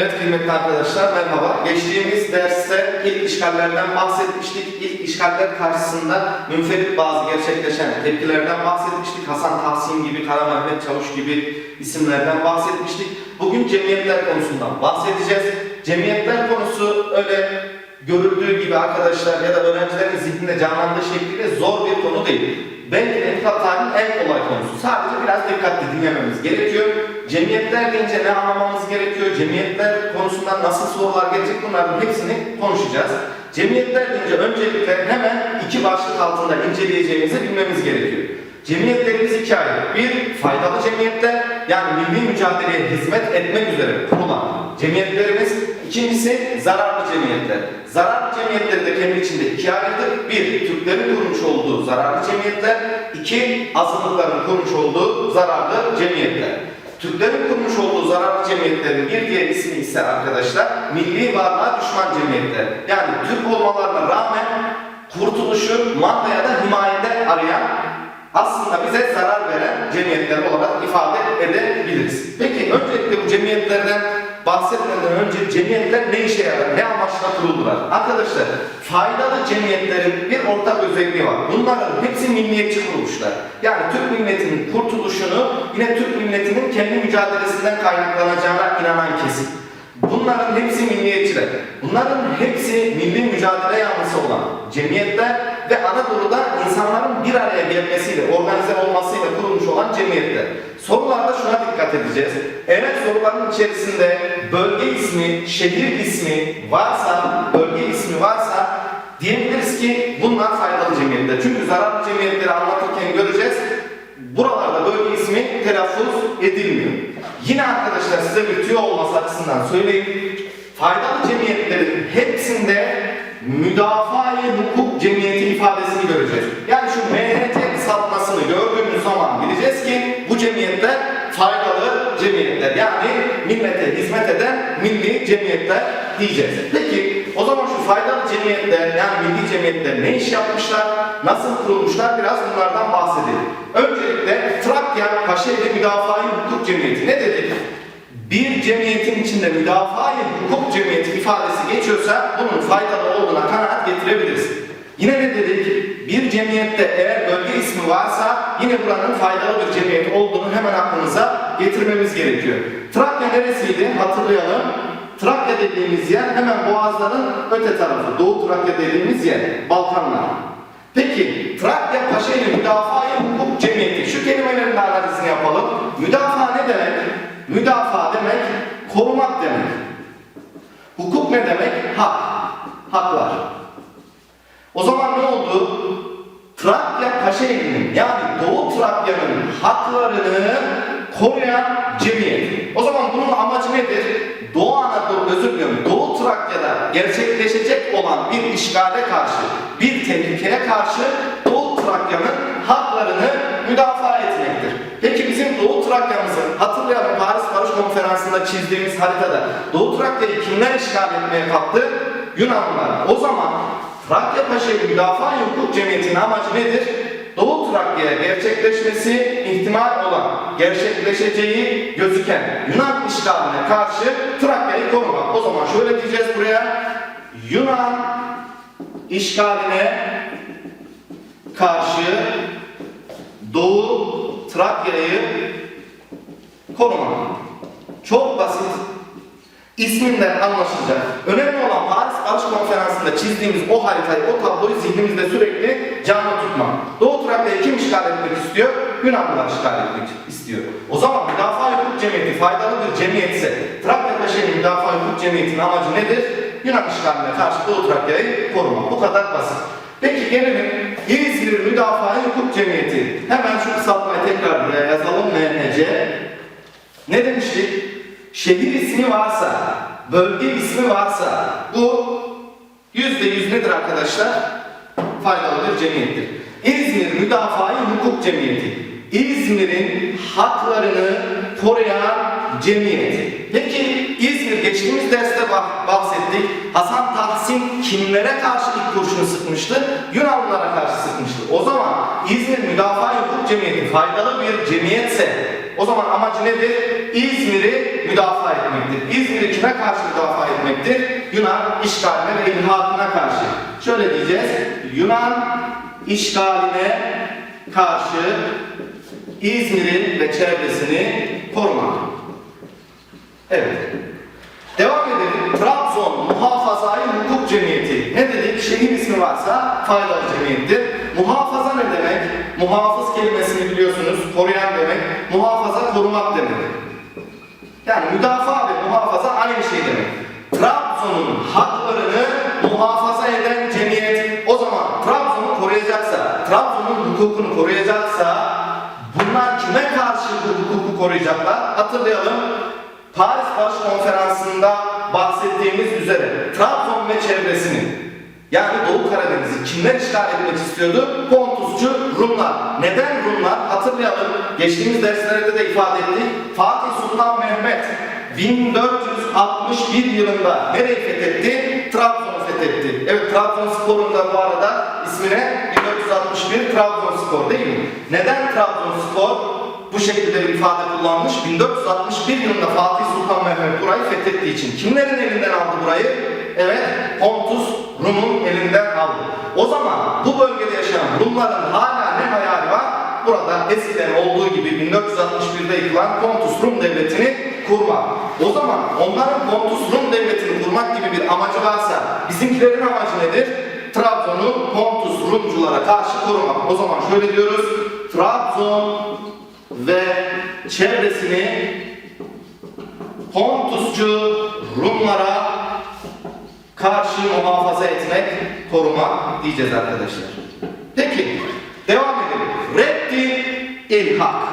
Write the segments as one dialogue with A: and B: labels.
A: Evet kıymetli arkadaşlar merhaba. Geçtiğimiz derste ilk işgallerden bahsetmiştik. İlk işgaller karşısında münferit bazı gerçekleşen tepkilerden bahsetmiştik. Hasan Tahsin gibi, Kara Mehmet Çavuş gibi isimlerden bahsetmiştik. Bugün cemiyetler konusundan bahsedeceğiz. Cemiyetler konusu öyle görüldüğü gibi arkadaşlar ya da öğrencilerin zihninde canlandığı şekliyle zor bir konu değil. Belki de en kolay konusu. Sadece biraz dikkatli dinlememiz gerekiyor. Cemiyetler deyince ne anlamamız gerekiyor? Cemiyetler konusundan nasıl sorular gelecek bunların hepsini konuşacağız. Cemiyetler deyince öncelikle hemen iki başlık altında inceleyeceğimizi bilmemiz gerekiyor. Cemiyetlerimiz iki ayrı. Bir, faydalı cemiyetler, yani milli mücadeleye hizmet etmek üzere kurulan cemiyetlerimiz. İkincisi, zararlı cemiyetler. Zararlı cemiyetleri de kendi içinde ikiye ayırdık. Bir, Türklerin kurmuş olduğu zararlı cemiyetler. iki azınlıkların kurmuş olduğu zararlı cemiyetler. Türklerin kurmuş olduğu zararlı cemiyetlerin bir diğer ismi ise arkadaşlar, milli varlığa düşman cemiyetler. Yani Türk olmalarına rağmen kurtuluşu manda ya da himayede arayan aslında bize zarar veren cemiyetler olarak ifade edebiliriz. Peki öncelikle bu cemiyetlerden bahsetmeden önce cemiyetler ne işe yarar, ne amaçla kuruldular? Arkadaşlar faydalı cemiyetlerin bir ortak özelliği var. Bunların hepsi milliyetçi kuruluşlar. Yani Türk milletinin kurtuluşunu yine Türk milletinin kendi mücadelesinden kaynaklanacağına inanan kesim. Bunların hepsi milliyetçiler. Bunların hepsi milli mücadele yanlısı olan cemiyetler ve Anadolu'da insanların bir araya gelmesiyle, organize olmasıyla kurulmuş olan cemiyetler. Sorularda şuna dikkat edeceğiz. Eğer soruların içerisinde bölge ismi, şehir ismi varsa, bölge ismi varsa diyebiliriz ki bunlar faydalı cemiyetler. Çünkü zararlı cemiyetleri anlatırken göreceğiz. Buralarda bölge ismi telaffuz edilmiyor. Yine arkadaşlar size bir tüyo olması açısından söyleyeyim. Faydalı cemiyetlerin hepsinde müdafaa-i hukuk cemiyeti ifadesini göreceğiz. Millete hizmet eden milli cemiyetler diyeceğiz. Peki o zaman şu faydalı cemiyetler yani milli cemiyetler ne iş yapmışlar, nasıl kurulmuşlar biraz bunlardan bahsedelim. Öncelikle Trakya Paşaeli Müdafaa-i Hukuk Cemiyeti ne dedik? Bir cemiyetin içinde müdafaa-i hukuk cemiyeti ifadesi geçiyorsa bunun faydalı olduğuna kanaat getirebiliriz. Yine ne dedik? Bir cemiyette eğer bölge ismi varsa yine buranın faydalı bir cemiyet olduğunu hemen aklımıza getirmemiz gerekiyor. Trakya neresiydi? Hatırlayalım. Trakya dediğimiz yer hemen Boğazların öte tarafı. Doğu Trakya dediğimiz yer. Balkanlar. Peki Trakya Paşaeli Müdafaa-i Hukuk Cemiyeti. Şu kelimelerin de analizini yapalım. Müdafaa ne demek? Müdafaa demek korumak demek. Hukuk ne demek? Hak. Haklar. O zaman ne oldu? Trakya Paşaeli'nin yani Doğu Trakya'nın haklarını koruyan cemiyet. O zaman bunun amacı nedir? Doğu Anadolu, özür diliyorum, Doğu Trakya'da gerçekleşecek olan bir işgale karşı, bir tehlikeye karşı Doğu Trakya'nın haklarını müdafaa etmektir. Peki bizim Doğu Trakya'mızı hatırlayalım Paris Barış Konferansı'nda çizdiğimiz haritada Doğu Trakya'yı kimler işgal etmeye kalktı? Yunanlılar. O zaman Trakya Paşa'yı Müdafaa Hukuk Cemiyeti'nin amacı nedir? Doğu Trakya'ya gerçekleşmesi ihtimal olan, gerçekleşeceği gözüken Yunan işgaline karşı Trakya'yı korumak. O zaman şöyle diyeceğiz buraya. Yunan işgaline karşı Doğu Trakya'yı korumak. Çok basit. İsminden anlaşılacak. Önemli olan Paris Barış Konferansı'nda çizdiğimiz o haritayı, o tabloyu zihnimizde sürekli canlı tutmak. Doğu Trakya'yı kim işgal etmek istiyor? Yunanlılar işgal etmek istiyor. O zaman Müdafaa Hukuk Cemiyeti faydalı bir cemiyetse, Trakya Paşa'nın Müdafaa Hukuk Cemiyeti'nin amacı nedir? Yunan işgaline karşı Doğu Trakya'yı korumak. Bu kadar basit. Peki gelelim İzmir Müdafaa Hukuk Cemiyeti. Hemen şu kısaltmayı tekrar buraya yazalım. MHC. Ne demiştik? Şehir ismi varsa, bölge ismi varsa bu yüzde yüz nedir arkadaşlar? Faydalı bir cemiyettir. İzmir Müdafaa Hukuk Cemiyeti. İzmir'in haklarını koruyan cemiyeti. Peki İzmir geçtiğimiz derste bah- bahsettik. Hasan Tahsin kimlere karşı ilk kurşunu sıkmıştı? Yunanlılara karşı sıkmıştı. O zaman İzmir Müdafaa Hukuk Cemiyeti faydalı bir cemiyetse o zaman amacı nedir? İzmir'i müdafaa etmektir. İzmir'i kime karşı müdafaa etmektir? Yunan işgaline ve ilhakına karşı. Şöyle diyeceğiz. Yunan işgaline karşı İzmir'in ve çevresini korumak. Evet. Devam edelim. Trabzon Muhafazai Hukuk Cemiyeti. Ne dedik? Şehir ismi varsa faydalı cemiyettir. Muhafaza ne demek? Muhafız kelimesini biliyorsunuz. Koruyan demek. Muhafaza korumak demek. Yani müdafaa ve muhafaza aynı şey demek. Trabzon'un haklarını muhafaza eden cemiyet o zaman Trabzon'u koruyacaksa, Trabzon'un hukukunu koruyacaksa bunlar kime karşı bu hukuku koruyacaklar? Hatırlayalım. Paris Barış Konferansı'nda bahsettiğimiz üzere Trabzon ve çevresini yani Doğu Karadeniz'i kimler işgal etmek istiyordu? Pontusçu Rumlar. Neden Rumlar? Hatırlayalım. Geçtiğimiz derslerde de ifade ettik. Fatih Sultan Mehmet 1461 yılında nereyi fethetti? Trabzon'u fethetti. Evet Trabzonspor'un da bu arada ismine 1461 Trabzonspor değil mi? Neden Trabzonspor bu şekilde bir ifade kullanmış? 1461 yılında Fatih Sultan Mehmet burayı fethettiği için. Kimlerin elinden aldı burayı? Evet, Pontus Rum'un elinden aldı. O zaman bu bölgede yaşayan Rumların hala ne hayali var? Burada eskiden olduğu gibi 1461'de yıkılan Pontus Rum devletini kurmak. O zaman onların Pontus Rum devletini kurmak gibi bir amacı varsa bizimkilerin amacı nedir? Trabzon'u Pontus Rumculara karşı korumak. O zaman şöyle diyoruz. Trabzon ve çevresini Pontusçu Rumlara karşı muhafaza etmek, korumak diyeceğiz arkadaşlar. Peki, devam edelim. Reddi ilhak.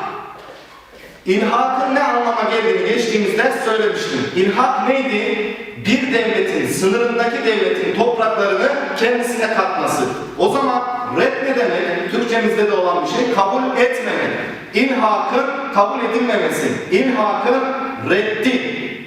A: İlhakın ne anlama geldiğini geçtiğimiz ders söylemiştim. İlhak neydi? Bir devletin, sınırındaki devletin topraklarını kendisine katması. O zaman red ne demek? Türkçemizde de olan bir şey. Kabul etmemek. İlhakın kabul edilmemesi. İlhakın reddi.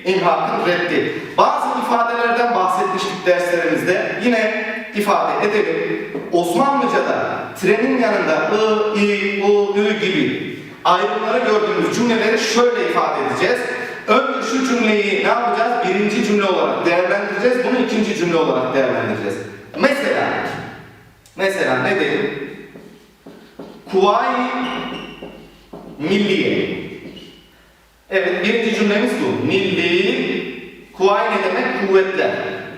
A: İlhakın reddi. Bazı ifadelerden bahsetmiştik derslerimizde. Yine ifade edelim. Osmanlıca'da trenin yanında ı, i, u, ü gibi ayrımları gördüğümüz cümleleri şöyle ifade edeceğiz. Önce şu cümleyi ne yapacağız? Birinci cümle olarak değerlendireceğiz. Bunu ikinci cümle olarak değerlendireceğiz. Mesela, mesela ne diyelim? Kuvayi Milliye. Evet, birinci cümlemiz bu. Milli, kuvayi ne demek? Kuvvetler.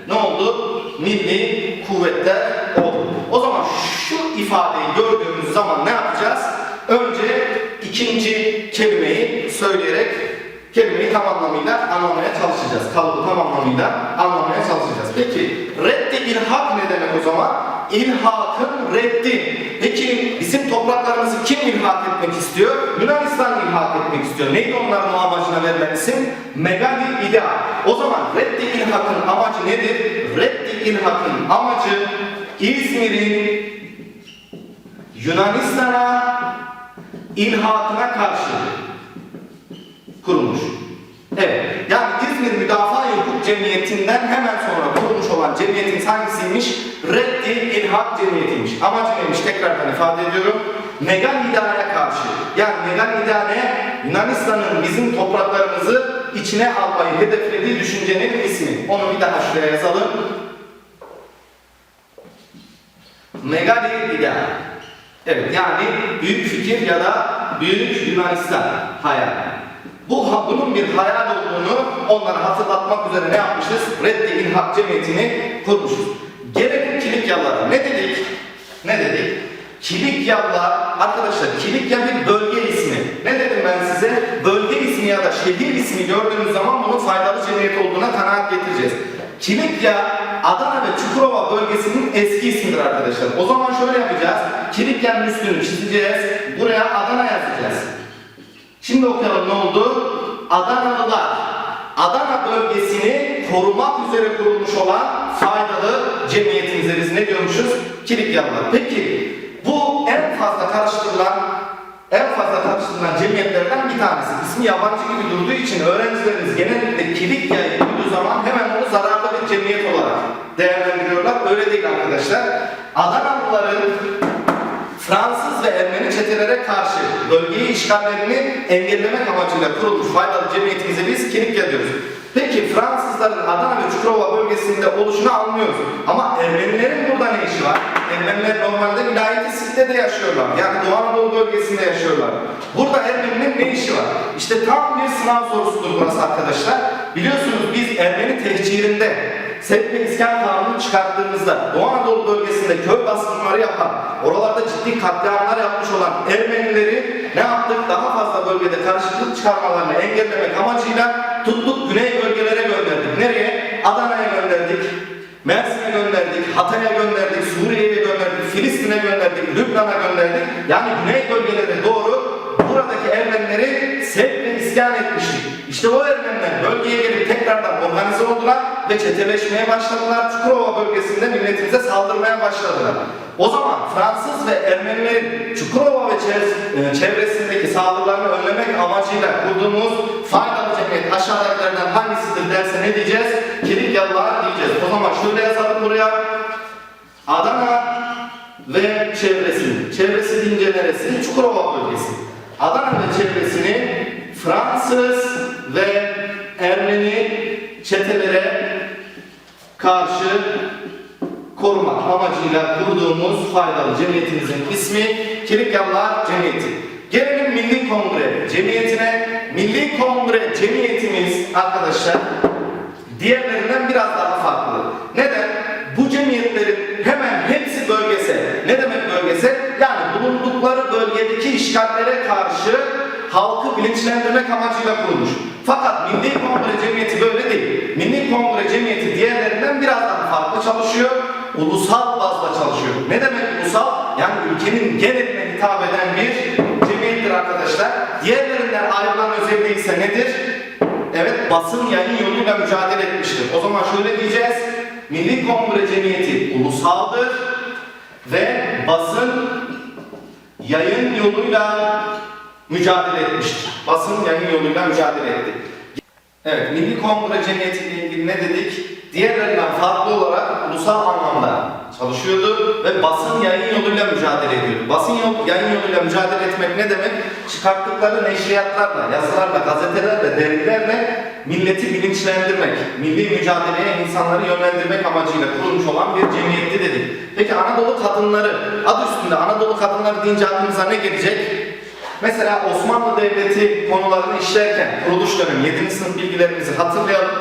A: Ne oldu? Milli kuvvetler oldu. O zaman şu ifadeyi gördüğümüz zaman ne yapacağız? Önce ikinci kelimeyi söyleyerek kelimeyi tam anlamıyla anlamaya çalışacağız. Kalıbı tam anlamıyla anlamaya çalışacağız. Peki reddi ilhak ne demek o zaman? İlhakın reddi. Peki bizim topraklarımızı kim ilhak etmek istiyor? Yunanistan ilhak etmek istiyor. Neydi onların o amacına verilen isim? Megali İda. O zaman reddi ilhakın amacı nedir? Reddi ilhakın amacı İzmir'in Yunanistan'a ilhakına karşı kurulmuş. Evet. Yani İzmir Müdafaa Hukuk Cemiyeti'nden hemen sonra kurulmuş olan cemiyetin hangisiymiş? Reddi İlhak Cemiyeti'ymiş. Amacı neymiş? Tekrardan ifade ediyorum. Megal İdare karşı. Yani Megal İdare Yunanistan'ın bizim topraklarımızı içine almayı hedeflediği düşüncenin ismi. Onu bir daha şuraya yazalım. Megali İdare. Evet yani büyük fikir ya da büyük Yunanistan hayal. Bu bunun bir hayal olduğunu onlara hatırlatmak üzere ne yapmışız? Reddi İlhak Cemiyeti'ni kurmuşuz. Gelelim Kilikyalılara. Ne dedik? Ne dedik? Kilikyalılar, arkadaşlar Kilikya bir bölge ismi. Ne dedim ben size? Bölge ismi ya da şehir ismi gördüğünüz zaman bunun faydalı cemiyet olduğuna kanaat getireceğiz. Kilikya, Adana ve Çukurova bölgesinin eski ismidir arkadaşlar. O zaman şöyle yapacağız. Kilikya'nın üstünü çizeceğiz. Buraya Adana yazacağız. Şimdi okuyalım ne oldu? Adanalılar Adana bölgesini korumak üzere kurulmuş olan faydalı cemiyetimize biz ne diyormuşuz? Kilikyalılar. Peki bu en fazla karıştırılan en fazla karıştırılan cemiyetlerden bir tanesi. İsmi yabancı gibi durduğu için öğrencilerimiz genellikle Kilikya'yı duyduğu zaman hemen onu zararlı bir cemiyet olarak değerlendiriyorlar. Öyle değil arkadaşlar. Adanalıların Fransız ve Ermeni çetelere karşı bölgeyi işgallerini engellemek amacıyla kurulmuş faydalı cemiyetimize biz Kilikya diyoruz. Peki Fransızların Adana ve Çukurova bölgesinde oluşunu anlıyoruz. Ama Ermenilerin burada ne işi var? Ermeniler normalde vilayeti Sitte'de yaşıyorlar. Yani Doğu Anadolu bölgesinde yaşıyorlar. Burada Ermeninin ne işi var? İşte tam bir sınav sorusudur burası arkadaşlar. Biliyorsunuz biz Ermeni tehcirinde Sevk ve İskan Kanunu çıkarttığımızda Doğu Anadolu bölgesinde köy baskınları yapan, oralarda ciddi katliamlar yapmış olan Ermenileri ne yaptık? Daha fazla bölgede karışıklık çıkarmalarını engellemek amacıyla tuttuk güney bölgelere gönderdik. Nereye? Adana'ya gönderdik. Mersin'e gönderdik, Hatay'a gönderdik, Suriye'ye gönderdik, Filistin'e gönderdik, Lübnan'a gönderdik. Yani güney bölgelere doğru buradaki Ermenileri sevk ve isyan etmiştik. İşte o Ermeniler bölgeye gelip tekrardan organize oldular ve çeteleşmeye başladılar. Çukurova bölgesinde milletimize saldırmaya başladılar. O zaman Fransız ve Ermenilerin Çukurova ve e, çevresindeki saldırılarını önlemek amacıyla kurduğumuz faydalı cemiyet aşağıdakilerden hangisidir derse ne diyeceğiz? Kilikyalılar diyeceğiz. O zaman şöyle yazalım buraya. Adana ve çevresi. Çevresi deyince neresi? Çukurova bölgesi. Adana ve çevresini Fransız ve Ermeni çetelere karşı korumak amacıyla kurduğumuz faydalı cemiyetimizin ismi Kilikyalılar Cemiyeti. Gelelim Milli Kongre Cemiyeti'ne. Milli Kongre Cemiyetimiz arkadaşlar diğerlerinden biraz daha farklı. Neden? Bu cemiyetlerin hemen hepsi bölgesel. Ne demek bölgesel? Yani bulundukları bölgedeki işgallere karşı halkı bilinçlendirmek amacıyla kurulmuş. Fakat Milli Kongre Cemiyeti böyle değil. Milli Kongre Cemiyeti diğerlerinden biraz daha farklı çalışıyor. Ulusal bazda çalışıyor. Ne demek ulusal? Yani ülkenin geneline hitap eden bir cemiyettir arkadaşlar. Diğerlerinden ayrılan özelliği ise nedir? Evet, basın yayın yoluyla mücadele etmiştir. O zaman şöyle diyeceğiz. Milli Kongre Cemiyeti ulusaldır ve basın yayın yoluyla mücadele etmiştir. Basın yayın yoluyla mücadele etti. Evet, Milli Kongre Cemiyeti ile ilgili ne dedik? Diğerlerinden farklı olarak ulusal anlamda çalışıyordu ve basın yayın yoluyla mücadele ediyordu. Basın yol- yayın yoluyla mücadele etmek ne demek? Çıkarttıkları neşriyatlarla, yazılarla, gazetelerle, dergilerle milleti bilinçlendirmek, milli mücadeleye insanları yönlendirmek amacıyla kurulmuş olan bir cemiyetti dedik. Peki Anadolu kadınları, adı üstünde Anadolu kadınları deyince aklımıza ne gelecek? Mesela Osmanlı Devleti konularını işlerken kuruluş dönemi 7. sınıf bilgilerimizi hatırlayalım.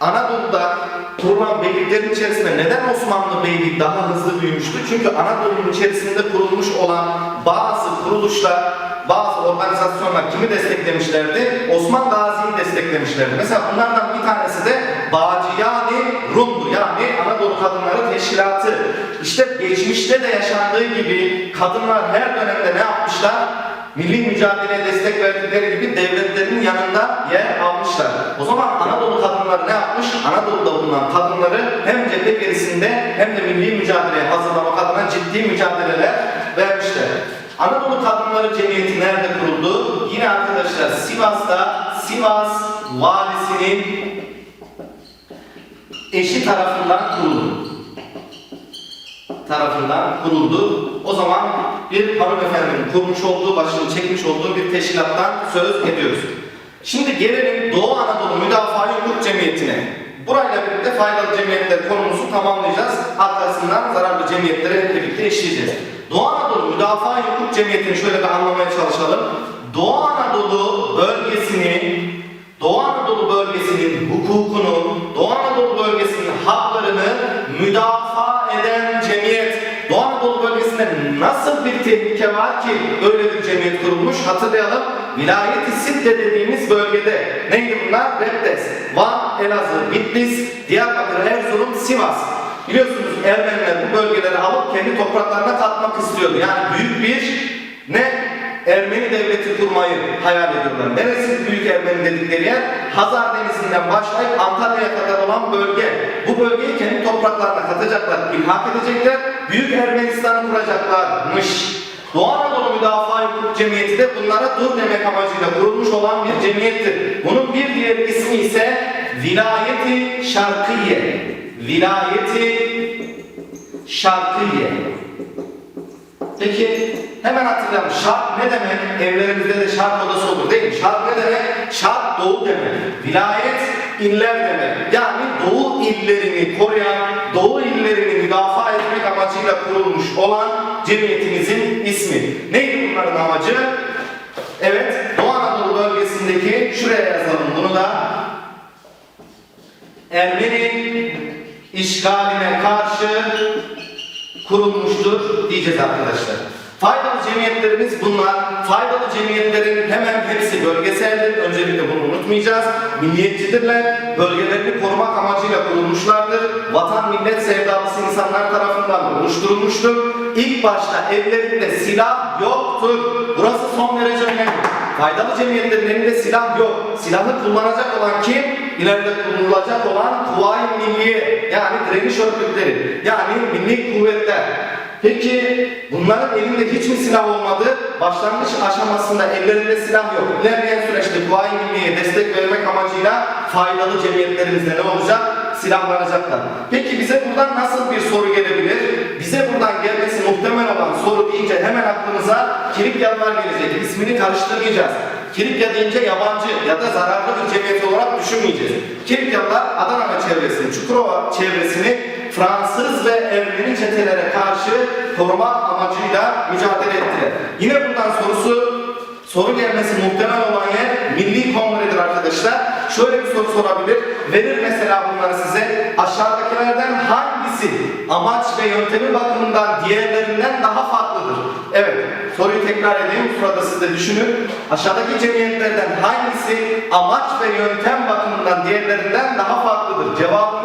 A: Anadolu'da kurulan beyliklerin içerisinde neden Osmanlı Beyliği daha hızlı büyümüştü? Çünkü Anadolu'nun içerisinde kurulmuş olan bazı kuruluşlar, bazı organizasyonlar kimi desteklemişlerdi? Osman Gazi'yi desteklemişlerdi. Mesela bunlardan bir tanesi de Baciyani Rum'du. Yani Anadolu Kadınları Teşkilatı. İşte geçmişte de yaşandığı gibi kadınlar her dönemde ne yapmışlar? Milli mücadeleye destek verdikleri gibi devletlerin yanında yer almışlar. O zaman Anadolu kadınları ne yapmış? Anadolu'da bulunan kadınları hem cephe gerisinde hem de milli mücadeleye hazırlamak adına ciddi mücadeleler vermişler. Anadolu Kadınları Cemiyeti nerede kuruldu? Yine arkadaşlar Sivas'ta Sivas valisinin eşi tarafından kuruldu tarafından kuruldu. O zaman bir hanımefendinin kurmuş olduğu, başını çekmiş olduğu bir teşkilattan söz ediyoruz. Şimdi gelelim Doğu Anadolu Müdafaa Hukuk Cemiyeti'ne. Burayla birlikte faydalı cemiyetler konumuzu tamamlayacağız. Arkasından zararlı cemiyetleri hep birlikte işleyeceğiz. Doğu Anadolu Müdafaa Hukuk Cemiyeti'ni şöyle bir anlamaya çalışalım. Doğu Anadolu bölgesini Doğu Anadolu bölgesinin hukukunu, Doğu Anadolu bölgesinin haklarını müdafaa Bölgesinde nasıl bir tehlike var ki öyle bir cemiyet kurulmuş? Hatırlayalım. Vilayeti Sitte dediğimiz bölgede neydi bunlar? Reptes, Van, Elazığ, Bitlis, Diyarbakır, Erzurum, Sivas. Biliyorsunuz Ermeniler bu bölgeleri alıp kendi topraklarına katmak istiyordu. Yani büyük bir ne? Ermeni devleti kurmayı hayal ediyorlar. Neresi büyük Ermeni dedikleri yer? Hazar Denizi'nden başlayıp Antalya'ya kadar olan bölge. Bu bölgeyi kendi topraklarına katacaklar, ilhak edecekler. Büyük Ermenistan'ı kuracaklarmış. Doğu Anadolu Müdafaa Hukuk Cemiyeti de bunlara dur demek amacıyla kurulmuş olan bir cemiyettir. Bunun bir diğer ismi ise Vilayeti Şarkiye. Vilayeti Şarkiye. Peki hemen hatırlayalım. Şark ne demek? Evlerimizde de şark odası olur değil mi? Şark ne demek? Şark doğu demek. Vilayet iller demek. Yani doğu illerini koruyan, doğu illerini müdafaa etmek amacıyla kurulmuş olan cemiyetimizin ismi. Neydi bunların amacı? Evet, Doğu Anadolu bölgesindeki, şuraya yazalım bunu da. Ermeni işgaline karşı kurulmuştur diyeceğiz arkadaşlar. Faydalı cemiyetlerimiz bunlar. Faydalı cemiyetlerin hemen hepsi bölgeseldir. Öncelikle bunu unutmayacağız. Milliyetçidirler. Bölgelerini korumak amacıyla kurulmuşlardır. Vatan millet sevdalısı insanlar tarafından oluşturulmuştur. İlk başta ellerinde silah yoktur. Burası son derece önemli. Faydalı cemiyetlerin elinde silah yok. Silahı kullanacak olan kim? İleride kullanılacak olan Kuvayi Milliye yani direniş örgütleri yani milli kuvvetler. Peki bunların elinde hiç mi silah olmadı? Başlangıç aşamasında ellerinde silah yok. İlerleyen süreçte Kuvayi Milliye'ye destek vermek amacıyla faydalı cemiyetlerimizde ne olacak? Silahlanacaklar. Peki bize buradan nasıl bir soru gelebilir? Bize buradan gelmesi muhtemel olan soru deyince hemen aklımıza Kirikyalılar gelecek. İsmini karıştırmayacağız. Kirikya deyince yabancı ya da zararlı bir cemiyet olarak düşünmeyeceğiz. Kirikyalılar Adana çevresini, Çukurova çevresini Fransız ve Ermeni çetelere korumak amacıyla mücadele ettiler. Yine buradan sorusu soru gelmesi muhtemel olan yer Milli Kongre'dir arkadaşlar. Şöyle bir soru sorabilir. Verir mesela bunları size. Aşağıdakilerden hangisi amaç ve yöntemi bakımından diğerlerinden daha farklıdır? Evet. Soruyu tekrar edeyim. Sırada siz de düşünün. Aşağıdaki cemiyetlerden hangisi amaç ve yöntem bakımından diğerlerinden daha farklıdır? Cevabımız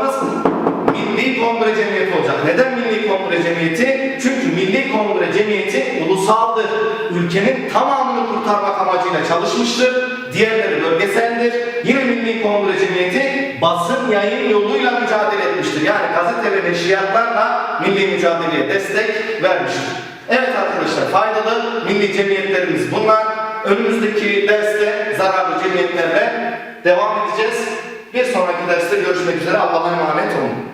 A: Milli Kongre Cemiyeti olacak. Neden Milli Kongre Cemiyeti? Çünkü Milli Kongre Cemiyeti ulusaldır. Ülkenin tamamını kurtarmak amacıyla çalışmıştır. Diğerleri bölgeseldir. Yine Milli Kongre Cemiyeti basın yayın yoluyla mücadele etmiştir. Yani gazete ve neşriyatlarla milli mücadeleye destek vermiştir. Evet arkadaşlar faydalı milli cemiyetlerimiz bunlar. Önümüzdeki derste zararlı cemiyetlerle devam edeceğiz. Bir sonraki derste görüşmek üzere. Allah'a emanet olun.